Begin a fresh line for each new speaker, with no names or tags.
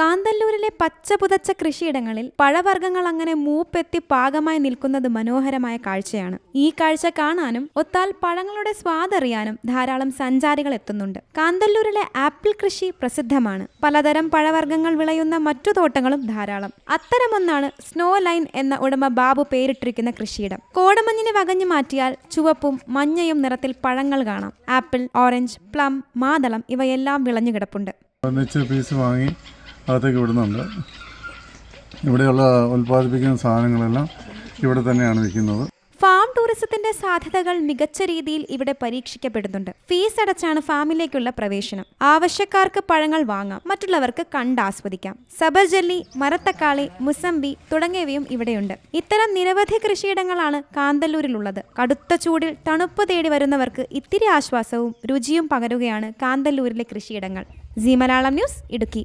കാന്തല്ലൂരിലെ പച്ചപുതച്ച കൃഷിയിടങ്ങളിൽ പഴവർഗങ്ങൾ അങ്ങനെ മൂപ്പെത്തി പാകമായി നിൽക്കുന്നത് മനോഹരമായ കാഴ്ചയാണ്. ഈ കാഴ്ച കാണാനും ഒത്താൽ പഴങ്ങളുടെ സ്വാദറിയാനും ധാരാളം സഞ്ചാരികൾ എത്തുന്നുണ്ട്. കാന്തല്ലൂരിലെ ആപ്പിൾ കൃഷി പ്രസിദ്ധമാണ്. പലതരം പഴവർഗങ്ങൾ വിളയുന്ന മറ്റു തോട്ടങ്ങളും ധാരാളം. അത്തരമൊന്നാണ് സ്നോ ലൈൻ എന്ന ഉടമ ബാബു പേരിട്ടിരിക്കുന്ന കൃഷിയിടം. കോടമഞ്ഞിനെ വകഞ്ഞു മാറ്റിയാൽ ചുവപ്പും മഞ്ഞയും നിറത്തിൽ പഴങ്ങൾ കാണാം. ആപ്പിൾ ഓറഞ്ച് പ്ലം മാതളം ഇവയെല്ലാം വിളഞ്ഞു കിടപ്പുണ്ട്.
പീസ് വാങ്ങി അകത്തേക്ക് വിടുന്നുണ്ട്. ഇവിടെയുള്ള ഉൽപ്പാദിപ്പിക്കുന്ന സാധനങ്ങളെല്ലാം ഇവിടെ തന്നെയാണ് വിൽക്കുന്നത്.
ഫാം ടൂറിസത്തിന്റെ സാധ്യതകൾ മികച്ച രീതിയിൽ ഇവിടെ പരീക്ഷിക്കപ്പെടുന്നുണ്ട്. ഫീസ് അടച്ചാണ് ഫാമിലേക്കുള്ള പ്രവേശനം. ആവശ്യക്കാർക്ക് പഴങ്ങൾ വാങ്ങാം മറ്റുള്ളവർക്ക് കണ്ടാസ്വദിക്കാം സബർജല്ലി മരത്തക്കാളി മുസംബി തുടങ്ങിയവയും ഇവിടെയുണ്ട്. ഇത്തരം നിരവധി കൃഷിയിടങ്ങളാണ് കാന്തല്ലൂരിലുള്ളത്. കടുത്ത ചൂടിൽ തണുപ്പ് തേടി വരുന്നവർക്ക് ഇത്തിരി ആശ്വാസവും രുചിയും പകരുകയാണ് കാന്തല്ലൂരിലെ കൃഷിയിടങ്ങൾ. G Malayalam news Idukki.